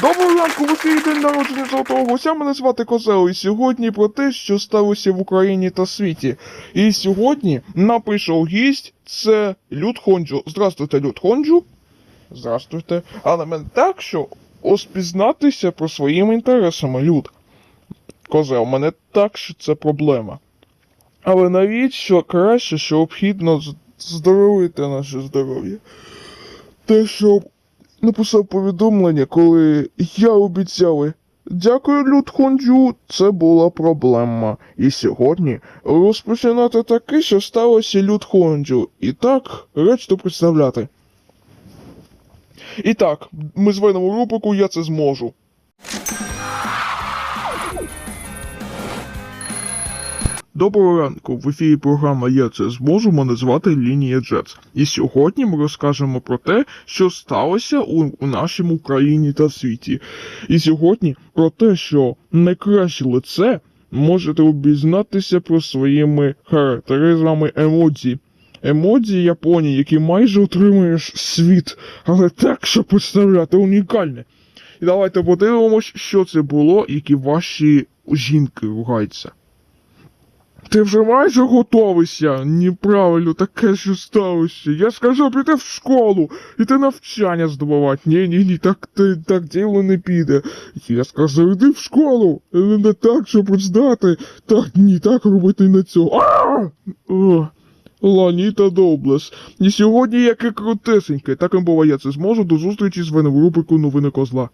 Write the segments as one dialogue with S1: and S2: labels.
S1: Доброго ранку, в ефірі день народження Золотого Гуся. Мене звати Козел. І сьогодні про те, що сталося в Україні та світі. І сьогодні нам прийшов гість, це Люд Хонджу. Здравствуйте, Люд Хонджу. Здравствуйте. Але мене так, що оспізнатися про своїми інтересами, Люд. Козел, мене так, що це проблема. Але навіщо краще, що обхідно здоровити наше здоров'я? Те, щоб написав повідомлення, коли я обіцяли. Дякую, Люд Хонджу, це була проблема. І сьогодні розпочинати таке, що сталося Люд Хонджу. І так, речто представляти. І так, ми зведемо рубрику Я це зможу. Доброго ранку. В ефірі програма Я це зможу. Мене звати Лінія Джетс. І сьогодні ми розкажемо про те, що сталося у, у нашому Україні та світі. І сьогодні про те, що найкраще лице можете обізнатися про своїми характеризмами емоцій. Емодзі Японії, які майже отримуєш світ, але так, щоб представляти унікальне. І давайте подивимось, що це було, які ваші жінки ругаються. Ти вже майже готовишся. Неправильно, таке що сталося. Я скажу піти в школу, іти навчання здобувати. Ні, ні, ні, так, так, так діло не піде. Я сказав, іди в школу, але не так, щоб здати. Так, ні, так робити не цього. А! Ланіта Доблес. І сьогодні яке крутесеньке. Таким буває, я це зможу. До зустрічі з вами Новини Козла.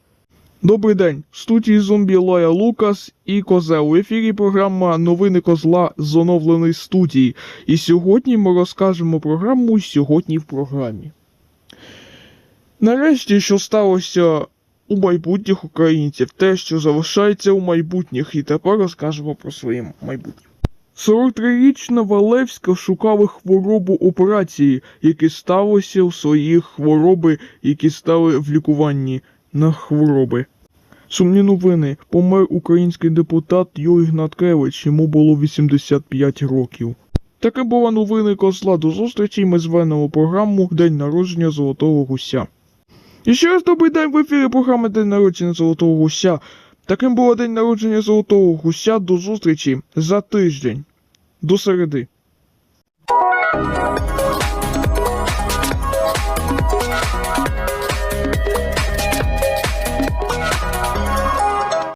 S1: Добрий день. В студії зомбі Лоя Лукас і Козел. У ефірі програма Новини Козла з оновленої студії. І сьогодні ми розкажемо програму сьогодні в програмі. Нарешті, що сталося у майбутніх українців, те, що залишається у майбутніх, і тепер розкажемо про своє майбутнє. 43-річна Валевська шукала хворобу операції, які сталося у своїх хвороби, які стали в лікуванні на хвороби. Сумні новини помер український депутат Юрій Гнаткевич, йому було 85 років. Таке була новини косла до зустрічі. Ми звернемо програму День народження Золотого Гуся. І ще раз добрий день в ефірі програми День народження Золотого Гуся. Таким було день народження Золотого Гуся до зустрічі за тиждень до середи.